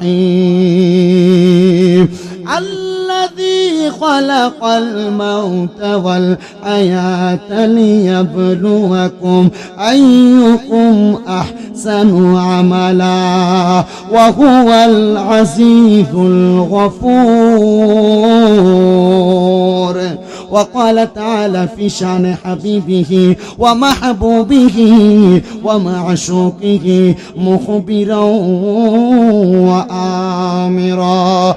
الرحيم الذي خلق الموت والحياة ليبلوكم أيكم أحسن عملا وهو العزيز الغفور. وقال تعالى في شان حبيبه ومحبوبه ومعشوقه مخبرا وآمرا.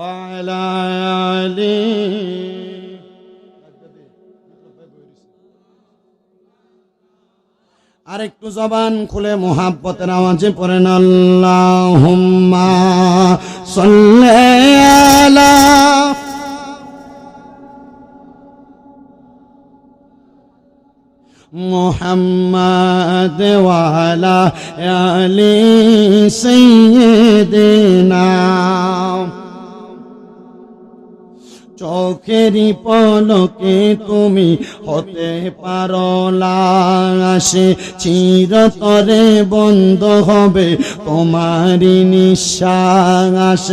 وعلى آله আরেকটু জবান খুলে মোহাব্বতের আওয়াজে পড়েন আল্লাহুম্মা সাল্লি আলা মোহাম্মদ ওয়ালা আলি সাইয়্যিদিনা চোখেরই পলকে তুমি হতে পারো লাশে। চিরতরে বন্ধ হবে তোমারই নিঃশ্বাস।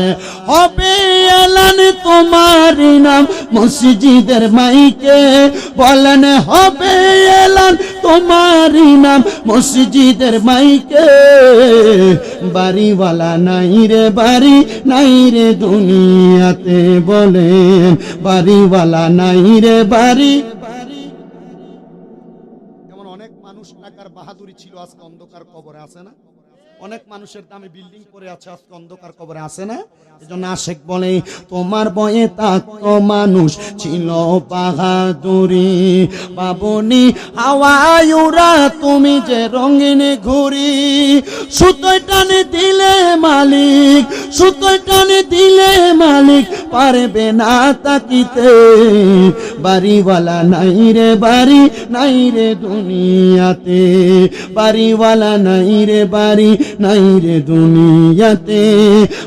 হবে এলান তোমারই নাম মসজিদের মাইকে। বলেন, হবে এলান তোমারই নাম মসজিদের মাইকে। বাড়িওয়ালা নাই রে, বাড়ি নাই রে দুনিয়াতে বলেন বাড়িওয়ালা নাই রে বাড়ি। অনেক মানুষ টাকার বাহাদুরি ছিল আজকে অন্ধকার কবরে আছে না? অনেক মানুষের দামে বিল্ডিং করে আছে, আজকে অন্ধকার কবরে আছে না? এজন্য আশেক বলে, তোমার বয়ে তাক মানুষ ছিল বাহাদুরি। বাবনি হাওয়ায়ুরা তুমি যে রঙিন ঘুরি সুতোয় টানে দিলে মালিক, সুতোয় টানে দিলে মালিক, পারবে না তাকিতে। বাড়িওয়ালা নাই রে বাড়ি, নাই রে দুনিয়াতে। বাড়িওয়ালা নাই রে বাড়ি নাই রে দুনিয়াতে,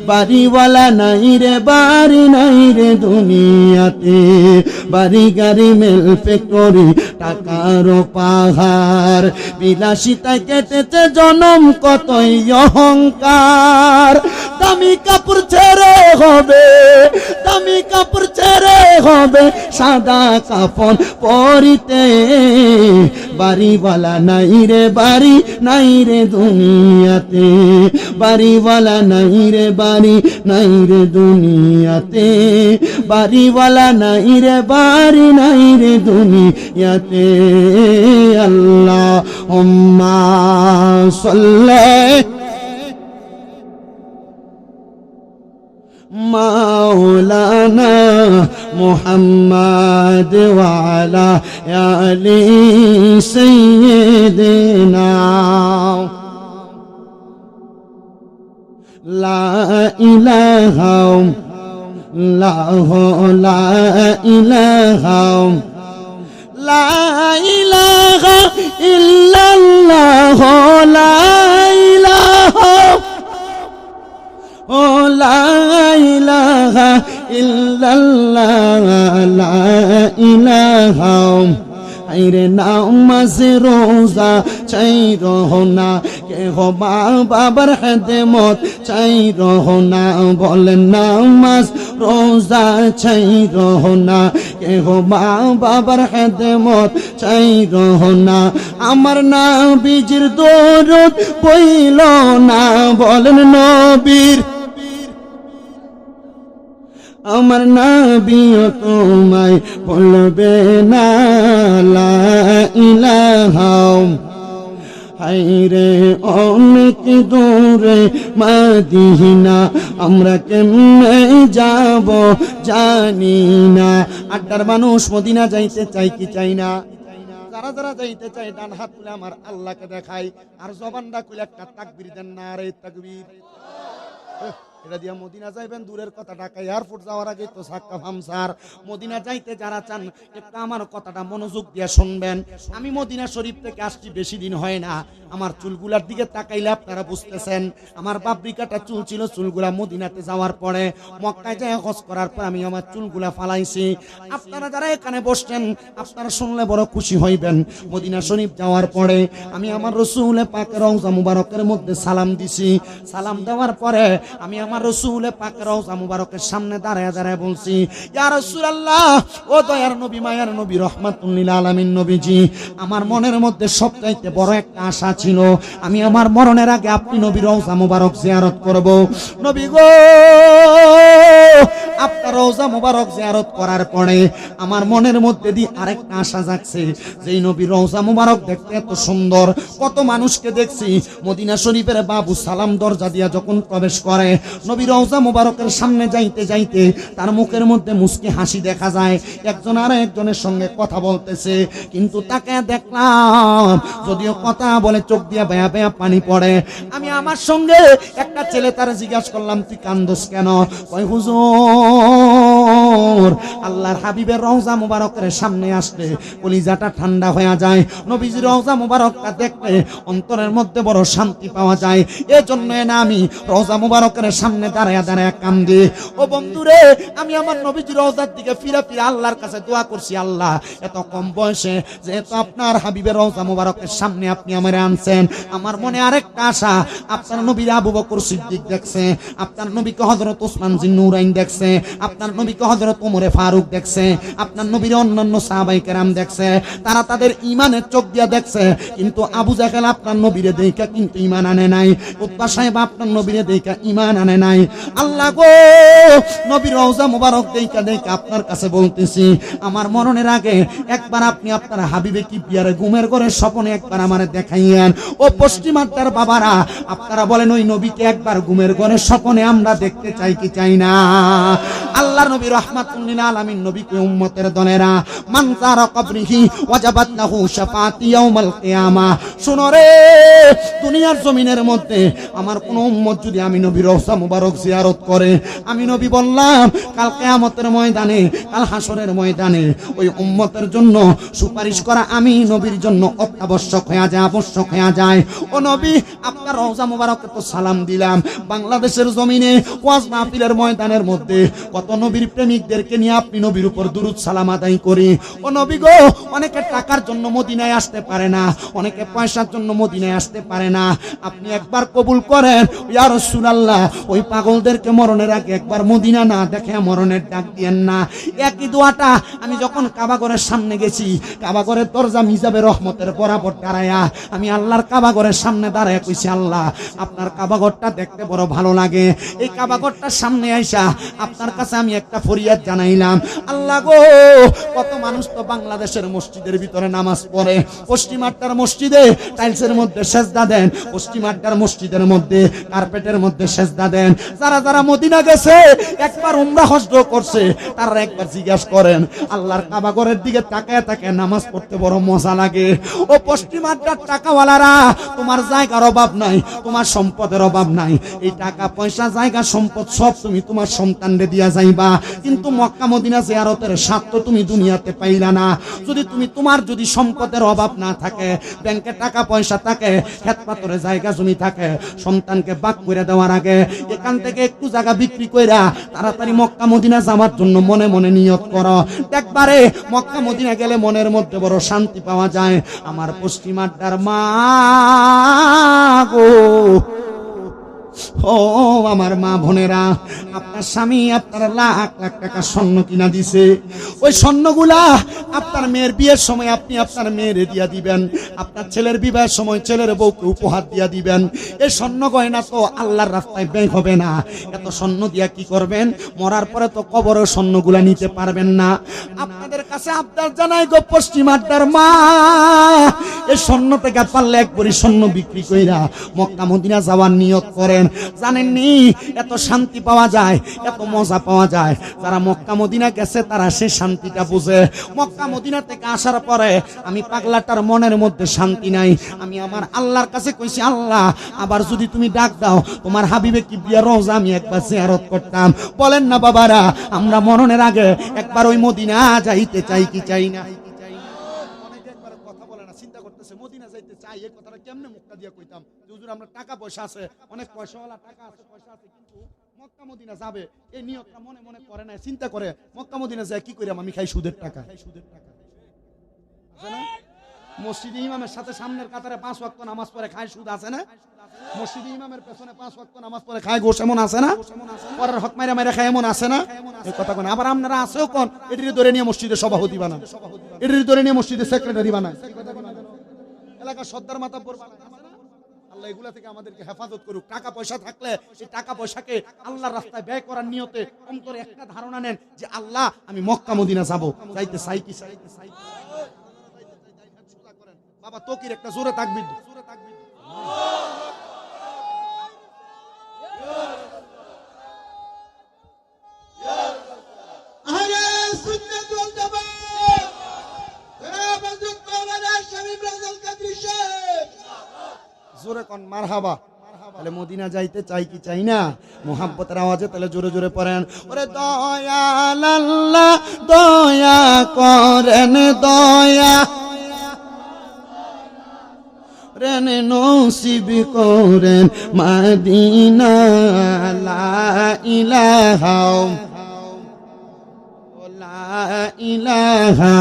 বাড়িওয়ালা নাই রে, বাড়ি নাই রে দুনিয়াতে। বাড়ি গাড়ি মেল ফ্যাক্টরি টাকার পাহাড় বিলাসিতায় কেটেছে জনম কতই অহংকার। দামি কাপড় ছেড়ে হবে, দামি কাপড় ছেড়ে হবে, সাদা কাপড় পরিতে। বাড়িওয়ালা নাই রে, বাড়ি নাই রে দুনিয়াতে। বাড়িওয়ালা নাই রে, বাড়ি নাই রে দুনিয়াতে। বাড়িওয়ালা নাই রে, বাড়ি নাই রে দুনিয়াতে। আল্লাহ উম্মা সাল্লাল্লাহু مولانا محمد وعلى آل سيدنا لا إله لا لا إله لا إله إلا الله لا ইল্লাল্লাহ, লা ইলাহা আইরে নামাজ রোজা চাই রহনা কে হো বাবার হেদমত চাই রহনা বলেন নামাজ রোজা চাই রহনা কে হো বাবার হেদমত চাই রহনা আমার না বীজির দরদ বইল না, বলেন নবীর আমার নাবিও তোমায় বলবে না, লা ইলাহা হাইরে অনেক দূরে মাদিনা, আমরা কেমনে যাব জানি না। আড্ডার মানুষ মদিনা যাইতে চাই কি চাই না? যারা যারা যাইতে চাই ডান হাত তুলে আমার আল্লাহকে দেখাই। আর জবানটা খুলে একটা তাকবির দেন না আরে তাকবির। এটা দিয়া মদিনা যাইবেন, দূরের কথা ঢাকা এয়ারপোর্ট যাওয়ার আগে তো সাক্কা ভামসার মদিনা যাইতে যারা চান, একটু আমার কথাটা মনোযোগ দিয়ে শুনবেন। আমি মদিনা শরীফ থেকে আসছি, বেশি দিন হয় না। আমার চুলগুলার দিকে তাকাইলে আপনারা বুঝতেছেন। আমার বাবরিকাটা চুল ছিল, চুলগুলা মদিনাতে যাওয়ার পরে, মক্কায় যায় হজ করার পর আমি আমার চুলগুলা ফালাইছি। আপনারা যারা এখানে বসছেন, আপনারা শুনলে বড় খুশি হইবেন। মদিনা শরীফ যাওয়ার পরে আমি আমার রসুলে পাকের রওজা মুবারকের মধ্যে সালাম দিছি। সালাম দেওয়ার পরে আমি আমার রসুলে রসুল মুবারকের সামনে দাঁড়ায় দাঁড়ায় বলছি, ইয়া রাসূলুল্লাহ, ও দয়ার নবী, মায়ার নবী রহমাতুল্লিল আলামিন নবীজি, আমার মনের মধ্যে সবচাইতে বড় একটা আশা ছিল, আমি আমার মরণের আগে আপনি নবী রওজা মুবারক জিয়ারত করব। নবী গো রওজা মুবারক জিয়ারত করার পরে আমার মনের মধ্যে দিয়ে আরেকটা আশা জাগছে, যেই নবী রওজা মোবারক দেখতে এত সুন্দর, কত মানুষকে দেখছি। মদিনা শরীফের বাবু সালাম দরজা দিয়া যখন প্রবেশ করে, নবী রওজা মুবারকের সামনে যাইতে যাইতে তার মুখের মধ্যে মুস্কি হাসি দেখা যায়। একজন আর একজনের সঙ্গে কথা বলতেছে, কিন্তু তাকে দেখলাম যদিও কথা বলে চোখ দিয়ে বেয়া বেয়া পানি পড়ে। আমি আমার সঙ্গে একটা ছেলে তার জিজ্ঞাসা করলাম, তুই কান্দোস কেন? কয়, হুজুর আল্লাহর হাবিবের রওজা মুবারকের সামনে আসলে কলিজাটা ঠান্ডা হয়ে যায়। নবীজির রওজা মুবারকটা দেখলে অন্তরের মধ্যে বড় শান্তি পাওয়া যায়। এজন্য না আমি রওজা মুবারকের সামনে দাঁড়ায় দাঁড়ায় ও বন্ধুরে, আমি আমার নবীজির রওজার দিকে ফিরে ফিরে আল্লাহর কাছে দোয়া করছি, আল্লাহ, এত কম বয়সে যেহেতু আপনার হাবিবের রওজা মুবারকের সামনে আপনি আমারে আনছেন, আমার মনে আরেকটা আশা, আপনার নবীর আবু বকর সিদ্দিক দেখছে, আপনার নবীকে হযরত ওসমান জিন্নুরাইন দেখছে, আপনার নবীকে হযরত ওমরে ফারুক দেখছে, আপনার নবীর অন্যান্য সাহাবাই কেরাম দেখছে, তারা তাদের ইমানের চোখ দিয়া দেখছে, কিন্তু আবু আপনার নবীরে কিন্তু ইমান আনে নাই উত্তা সাহেব আপনার নবীরে ইমান আনে নাই। আল্লাহ গো, নবীর রওজা মুবারক আপনার কাছে বলতেছি, আমার মরণের আগে একবার আপনি আপনার হাবিবে কি বিয়ারে ঘুমের ঘরে স্বপনে একবার আমারে দেখাইয়েন। ও পশ্চিমাত্যার বাবারা, আপনারা বলেন ওই নবীকে একবার ঘুমের ঘরে স্বপনে আমরা দেখতে চাই কি চাই না? আল্লাহ নবী রহমাতুল্লিল আলামিন নবীকে উম্মতের দলেরা, মান যারা কবরিহি ওয়াজাবাত লাহু শাফাতি ইয়াউমাল কিয়ামা। শুনো রে, দুনিয়ার জমিনের মধ্যে আমার কোন উম্মত যদি আমি নবীর রওজা মুবারক জিয়ারত করে, আমি নবী বললাম, কাল কিয়ামতের ময়দানে, কাল হাসরের ময়দানে ওই উম্মতের জন্য সুপারিশ করা আমি নবীর জন্য অত্যাবশ্যক হয়ে যায়, আবশ্যক হয়ে যায়। ও নবী, আপনার রওজা মুবারককে তো সালাম দিলাম। বাংলাদেশের জমিনে ওয়াজ মাহফিলের ময়দানের মধ্যে কত নবীর প্রেমিকদেরকে নিয়ে আপনি নবীর উপর দুরুদ, সালাম আদায় করি। ও নবী গো, অনেকে টাকার জন্য মদিনায় আসতে পারে না, অনেকে পয়সার জন্য মদিনায় আসতে পারে না। আপনি একবার কবুল করেন, ইয়া রাসূলুল্লাহ, ওই পাগলদেরকে মরণের আগে একবার মদিনা না দেখে মরণের ডাক দিয়েন না। একই দোয়াটা আমি যখন কাবাগরের সামনে গেছি, কাবাগরের দরজা মিজাবে রহমতের বরাবর দাঁড়ায়া, আমি আল্লাহর কাবাগরের সামনে দাঁড়ায় কইছি, আল্লাহ, আপনার কাবাগরটা দেখতে বড় ভালো লাগে। এই কাবাগরটার সামনে আইসা আপনার কাছে আমি একটা ফরিয়াদ জানাইলাম। আল্লাহ গো, কত মানুষ তো বাংলাদেশের মসজিদের ভিতরে নামাজ পড়ে। পশ্চিমাট্টার মসজিদে টাইলসের মধ্যে সেজদা দেন। পশ্চিমাট্টার মসজিদের মধ্যে কার্পেটের মধ্যে সেজদা দেন। যারা যারা মদিনা গেছে, একবার উমরা হজড করছে, তারা একবার জিজ্ঞাসা করেন, আল্লাহর কাবাগরের দিকে তাকায় তাকায় নামাজ পড়তে বড় মজা লাগে? ও পশ্চিমাট্টার টাকাওয়ালারা, তোমার জায়গার অভাব নাই, তোমার সম্পদের অভাব নাই। এই টাকা পয়সা জায়গা সম্পদ সব তুমি তোমার সন্তানরে দিয়া যাইবা কিন্তু মক্কা মদিনা জিয়ারতের স্বাদ তো তুমি দুনিয়াতে পাইলা না। যদি তুমি তোমার যদি সম্পদের অভাব না থাকে, ব্যাংকে টাকা পয়সা থাকে খেত পাথরে জায়গা জমি থাকে, সন্তানকে বাক করে দেওয়ার আগে এখান থেকে একটু জায়গা বিক্রি কইরা তাড়াতাড়ি মক্কা মদিনা যাওয়ার জন্য মনে মনে নিয়ত করো। একবারে মক্কা মদিনা গেলে মনের মধ্যে বড় শান্তি পাওয়া যায়। আমার পশ্চিমাড্ডার মা গো। ও, আমার মা বোনেরা, আপনার স্বামী আপনার লাখ লাখ টাকা স্বর্ণ কিনা দিছে। ওই স্বর্ণগুলা আপনার মেয়ের বিয়ের সময় আপনি আপনার মেয়েরে দিয়া দিবেন। আপনার ছেলের বিবাহের সময় ছেলের বউকে উপহার দিয়া দিবেন। এই স্বর্ণ গয়না তো আল্লাহর রাস্তায় ব্যয় হবে না। এত স্বর্ণ দিয়া কি করবেন? মরার পরে তো কবরের স্বর্ণগুলা নিতে পারবেন না। আপনাদের কাছে আবদার জানাই গো পশ্চিমাড্ডার মা। এই স্বর্ণ থেকে পারলে এক স্বর্ণ বিক্রি কইরা মক্কা মদিনা যাওয়ার নিয়ত করেন। জানেননি, এত শান্তি পাওয়া যায়, এত মজা পাওয়া যায়। যারা মক্কা মদিনা গেছে, তারা সেই শান্তিটা বুঝে। মক্কা মদিনা থেকে আসার পরে আমি পাগলাটার মনের মধ্যে শান্তি নাই। আমি আমার আল্লাহর কাছে কইছি, আল্লাহ, আবার যদি তুমি ডাক দাও, তোমার হাবিবে কি বিয়া রোজা আমি একবার জিয়ারত করতাম। বলেন না বাবারা, আমরা মরণের আগে একবার ওই মদিনা যাইতে চাই কি চাই না? চিন্তা করতেছে, মদিনা যাইতে চাই এই কথাটা কেমনে মুখটা দিয়ে কইতাম? হুজুর, আমরা টাকা পয়সা আছে, অনেক পয়সাওয়ালা টাকা আছে, পয়সা আছে, কিন্তু যাবে, এই নিয়তটা মনে মনে করে না চিন্তা করে যায় কি আমি খাই সুদের টাকা? সুদের টাকা ইমামের সাথে সামনের কাতারে পাঁচ ওয়াক্ত নামাজ খায় সুদ আছে না? ইমামের পেছনে পাঁচ ওয়াক্ত নামাজ খায় গোশ এমন আছে না? পরের হক মাইরা মাইরা খায় এমন আছে না? এই কথা কোন আবার আপনারা আছেও কোন? এটির ধরে নিয়ে মসজিদে সভাপতি বানান। এটির ধরে নিয়ে মসজিদে সেক্রেটারি বানায় এলাকার সর্দার না? আল্লাহ এগুলা থেকে আমাদেরকে হেফাজত করুক টাকা পয়সা থাকলে এই টাকা পয়সাকে আল্লাহর রাস্তায় ব্যয় করার নিয়তে অন্তরে একটা ধারণা নেন যে আল্লাহ আমি মক্কা মদিনা যাব যাইতে চাই কি চাইতে চাই বাবা তকির একটা জোরে দে, জোরে তাকবির দে। জোরে কন, মারহাবা। তাহলে মদিনা যাইতে চাই কি চাই না? মোহাব্বতের আওয়াজে তাহলে জোরে জোরে পড়েন। ওরে দয়াল দয়া করেন দয়া। করেন, মাদিনা লা ইলাহা লা ইলাহা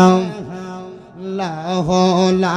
লাহ লা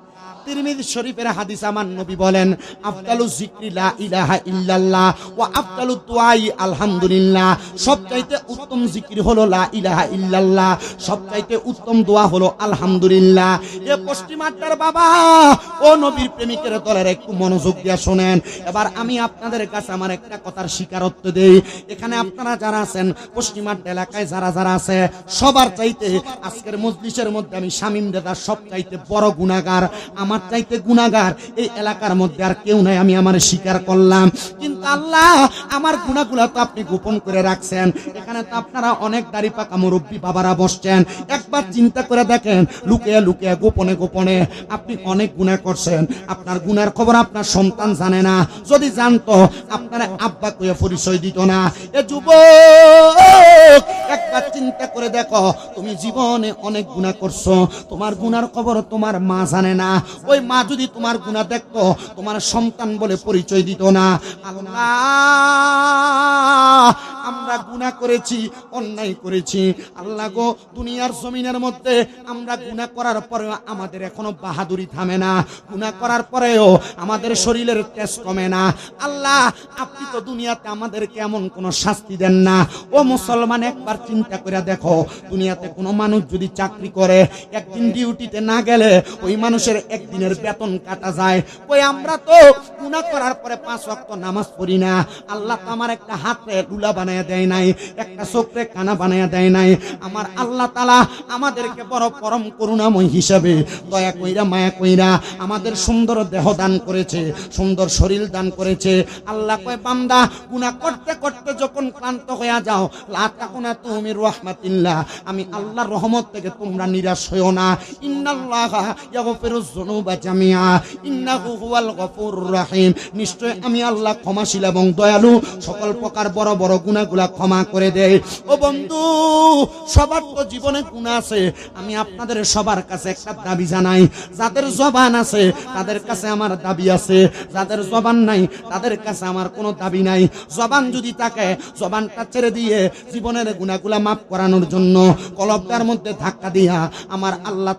মনোযোগ দিয়া শোনেন। এবার আমি আপনাদের কাছে আমার একটা কথার স্বীকারত্ব দেই। এখানে আপনারা যারা আছেন পশ্চিমাট এলাকায় যারা যারা আছে, সবার চাইতে আজকের মজলিসের মধ্যে আমি শামিম দাদা সব চাইতে বড় গুণাগার চাইতে গুণাগার এই এলাকার মধ্যে আর কেউ নাই, আমি আমার স্বীকার করলাম। কিন্তু আল্লাহ, আমার গুণাগুলা তো আপনি গোপন করে রাখছেন। এখানে তো আপনারা অনেক দাড়ি পাকা মুরব্বী বাবারা বসছেন। একবার চিন্তা করে দেখেন, লুকিয়ে লুকিয়ে, গোপনে গোপনে আপনি অনেক গুণা করছেন। আপনার গুনার খবর আপনার সন্তান জানে না। যদি জানতো, আপনার আব্বা কয়ে পরিচয় দিত না। এ যুবক, একবার চিন্তা করে দেখো, তুমি জীবনে অনেক গুণা করছ। তোমার গুণার খবর তোমার মা জানে না। ওই মা যদি তোমার গুণা দেখতো তোমার সন্তান বলে পরিচয় দিত না। আল্লাহ! গুণা করেছি, অন্যায় করেছি। আল্লাহ গো, দুনিয়ার জমিনের মধ্যে আমরা গুণা করার পরেও আমাদের এখনও বাহাদুরি থামে না। গুণা করার পরেও আমাদের শরীরের তেজ কমে না। আল্লাহ, আপনি তো দুনিয়াতে আমাদের কেমন কোনো শাস্তি দেন না। ও মুসলমান, একবার চিন্তা করে দেখো, দুনিয়াতে কোনো মানুষ যদি চাকরি করে, একদিন ডিউটিতে না গেলে ওই মানুষের একদিনের বেতন কাটা যায়। ওই আমরা তো গুণা করার পরে পাঁচ ওয়াক্ত নামাজ পড়ি না। আল্লাহ তো আমার একটা হাতে লুলা বানায় দেয় নাই, একটা চোখে কানা বানায় দেয় নাই। আমার আল্লাহ তালা আমাদেরকে বড় পরম করুণাময় হিসাবে দয়া কইরা, মায়া কইরা আমাদের সুন্দর দেহ দান করেছে, সুন্দর শরীর দান করেছে। আল্লাহ কয়, বান্দা গুণা করতে করতে যখন ক্লান্ত হয়ে যাও লাতাকুনা তুমি রহমাতিল্লাহ, আমি আল্লাহর রহমত থেকে তোমরা নিরাশ হইও না। নিশ্চয় আমি আল্লাহ ক্ষমাশীল এবং দয়ালু, সকল প্রকার বড় বড় গুণাগুলা ক্ষমা করে দেয় ও বন্ধু, সবার তো জীবনে গুনাহ আছে। আমি আপনাদের সবার কাছে একটা দাবি জানাই। যাদের জবান আছে, তাদের কাছে আমার দাবি আছে। যাদের জবান নাই, তাদের কাছে আমার কোনো দাবি নাই। জবান যদি থাকে, জবানটা ছেড়ে দিয়ে জীবনের গুণাগুলা মাফ করানোর জন্য কলবটার মধ্যে ধাক্কা দিয়া আমার আল্লাহ